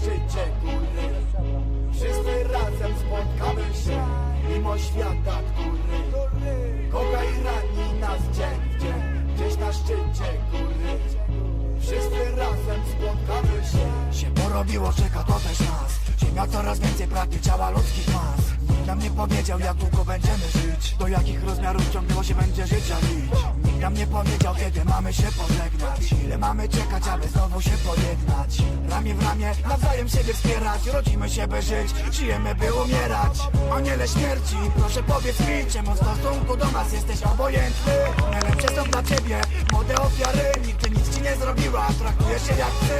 szczycie góry Wszyscy razem spotkamy się Mimo świata, który Kochaj rani nas dzień w dzień. Gdzieś na szczycie góry. Wszyscy razem spotkamy się. Się porobiło, czeka to też nas. Ziemia coraz więcej pragnie ciała ludzkich mas. Nikt nam nie powiedział, jak długo będziemy żyć. Do jakich rozmiarów ciągnęło się będzie życia lić. Nikt nam nie powiedział, kiedy mamy się pożegnać. Ile mamy czekać, aby znowu się pojednać. Ramię w ramię, nawzajem siebie wspierać. Rodzimy się, by żyć, żyjemy, by umierać. Aniele śmierci, proszę powiedz mi, czemu w stosunku do nas jesteś obojętny? Najlepsze są dla ciebie młode ofiary. Zrobiła, traktujesz się jak ty.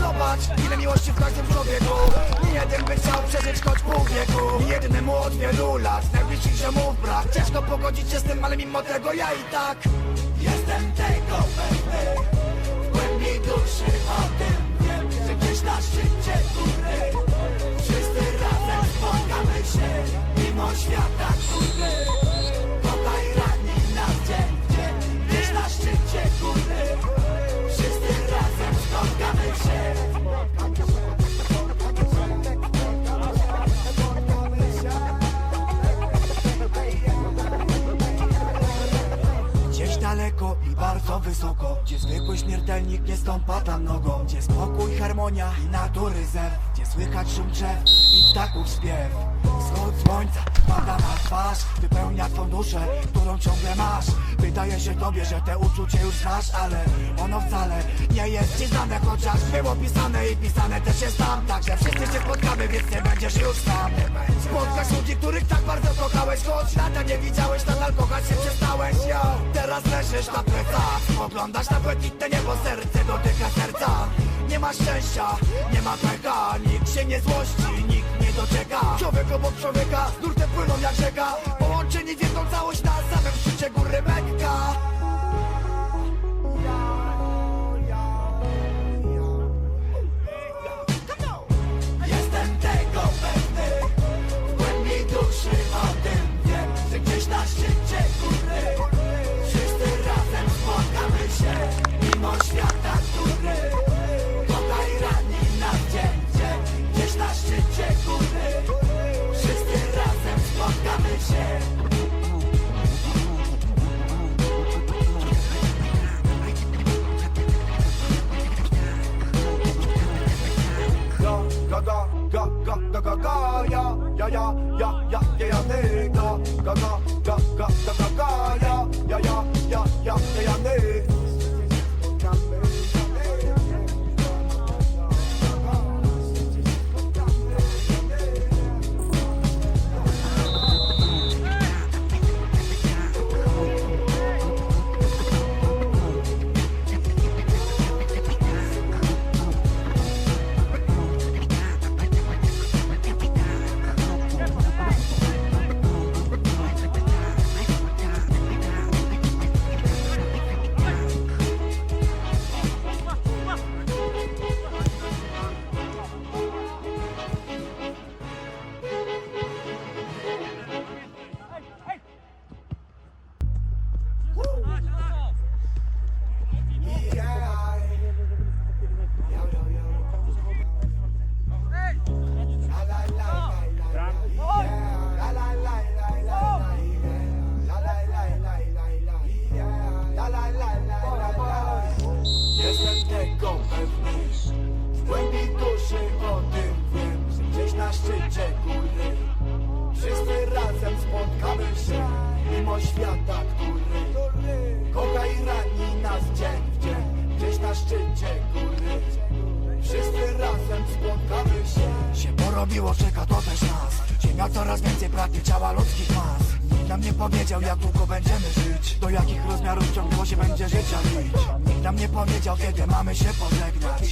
Zobacz, ile miłości w każdym człowieku. Nie jeden by chciał przeżyć choć pół wieku. Jednemu od wielu lat, najbliższych ziomów brak. Ciężko pogodzić się z tym, ale mimo tego ja i tak jestem tego pewny. Śmiertelnik nie stąpa tam nogą Gdzie spokój, harmonia i natury zew słychać szum drzew i ptaków śpiew. Wschód słońca pada na twarz Wypełnia twą duszę, którą ciągle masz. Wydaje się tobie, że te uczucie już znasz Ale ono wcale nie jest ci znane. Chociaż było pisane i pisane też jest tam. Także wszyscy się spotkamy, więc nie będziesz już sam. Spotkasz ludzi, których tak bardzo kochałeś Choć lata nie widziałeś, nadal kochać się przestałeś. Yo. Teraz leżysz na plecach Spoglądasz na błękitne niebo, serce dotyka serca. Nie ma szczęścia, nie ma pecha Nikt się nie złości, nikt nie doczeka. Człowiek obok człowieka, nurtem płyną jak rzeka 我操 tego pewny W głębi duszy o tym wiem gdzieś na szczycie góry. Wszyscy razem spotkamy się Mimo świata, który Kocha i rani nas dzień w dzień Gdzieś na szczycie góry. Wszyscy razem spotkamy się. Się porobiło, czeka to też nas. Ziemia coraz więcej pragnie ciała ludzkich mas Nikt nam nie powiedział, jak długo będziemy żyć. Do jakich rozmiarów ciągnęło się będzie życia lić Nikt nam nie powiedział, kiedy mamy się pożegnać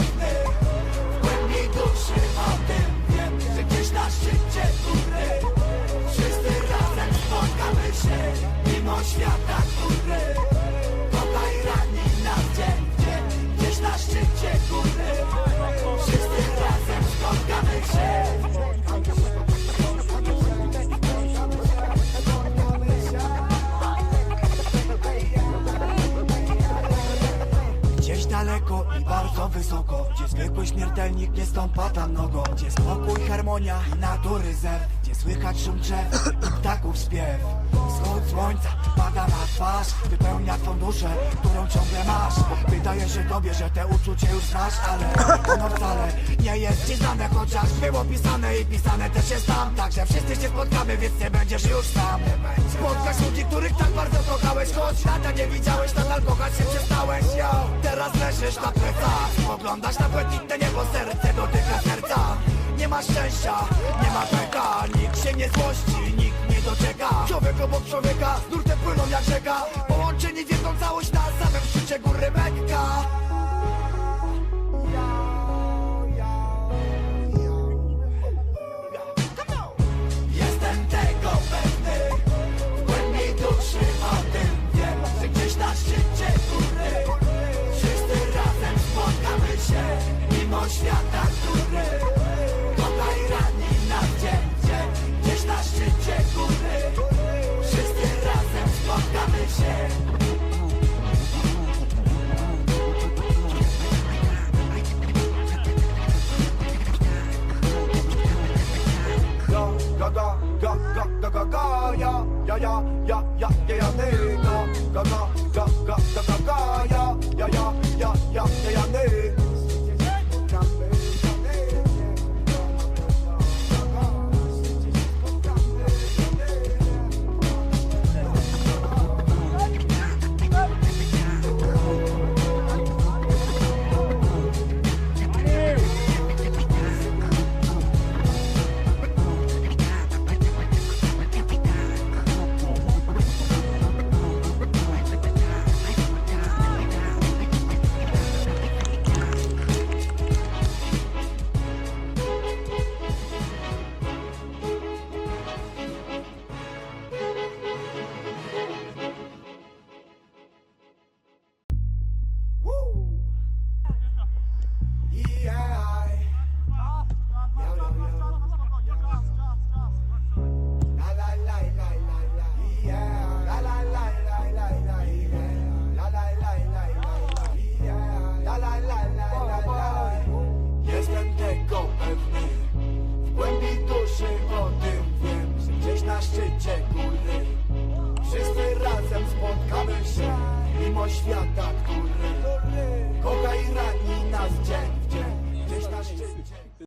W shit out there. Śmiertelnik nie stąpa tam nogą. Gdzie spokój, harmonia i natury zew słychać szum drzew i ptaków śpiew. Wschód słońca pada na twarz Wypełnia twą duszę, którą ciągle masz. Wydaje się tobie, że te uczucie już znasz Ale ono wcale nie jest ci znane Chociaż było pisane i pisane też jest tam. Także wszyscy się spotkamy, więc nie będziesz już sam. Spotkasz ludzi, których tak bardzo kochałeś Choć lata nie widziałeś, nadal kochać się przestałeś. Yo. Teraz leżysz na plecach Spoglądasz na błękitne niebo, serce dotyka serca Nie ma szczęścia, nie ma peka Nikt się nie złości, nikt nie doczeka. Człowiek obok człowieka, z nurtem płyną jak rzeka świata.